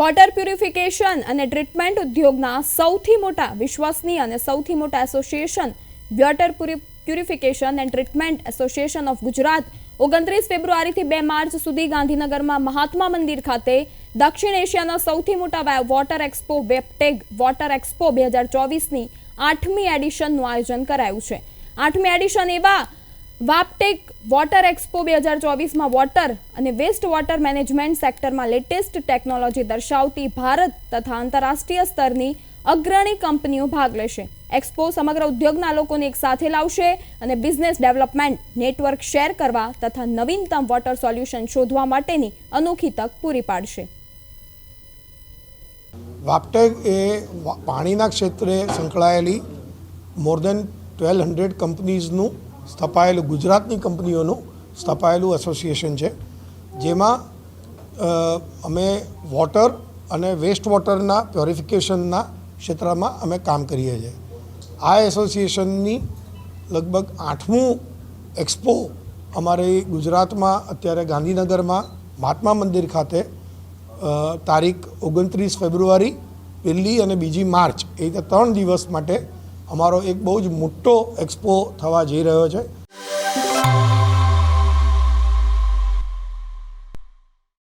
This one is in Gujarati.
વોટર પ્યુરિફિકેશન અને ટ્રીટમેન્ટ ઉદ્યોગના સૌથી મોટા વિશ્વસનીય અને સૌથી મોટા association, water purification and treatment association of Gujarat, ઓગણત્રીસ ફેબ્રુઆરીથી બે માર્ચ સુધી ગાંધીનગરમાં મહાત્મા મંદિર ખાતે દક્ષિણ એશિયાના સૌથી મોટા વોટર એક્સપો વેપટેગ વોટર એક્સપો બે હજાર ચોવીસની આઠમી એડિશનનું આયોજન કરાયું છે. આઠમી એડિશન એવા વાપટેક વોટર એક્સપો બે હજાર ચોવીસમાં વોટર અને વેસ્ટ વોટર મેનેજમેન્ટ સેક્ટરમાં લેટેસ્ટ ટેકનોલોજી દર્શાવતી ભારત તથા આંતરરાષ્ટ્રીય સ્તરની અગ્રણી કંપનીઓ ભાગ લેશે. એક્સપો સમગ્ર ઉદ્યોગના લોકોને એક સાથે લાવશે અને બિઝનેસ ડેવલપમેન્ટ, નેટવર્ક શેર કરવા તથા નવીનતમ વોટર સોલ્યુશન શોધવા માટેની અનોખી તક પૂરી પાડશે. વાપટેક એ પાણીના ક્ષેત્રે સંકળાયેલી મોર દેન ટ્વેલ્વ હંડ્રેડ કંપનીઝનું સ્થપાયેલું, ગુજરાતની કંપનીઓનું સ્થપાયેલું એસોસિએશન છે. જેમાં અમે વોટર અને વેસ્ટ વોટરના પ્યોરિફિકેશનના ક્ષેત્રમાં અમે કામ કરીએ છીએ. આ એસોસિએશનની લગભગ આઠમું એક્સપો અમારે ગુજરાતમાં, અત્યારે ગાંધીનગરમાં, મહાત્મા મંદિર ખાતે તારીખ ઓગણત્રીસ ફેબ્રુઆરી, પહેલી અને બીજી માર્ચ, એ રીતે ત્રણ દિવસ માટે અમારો એક બહુ જ મોટો એક્સપો થવા જઈ રહ્યો છે.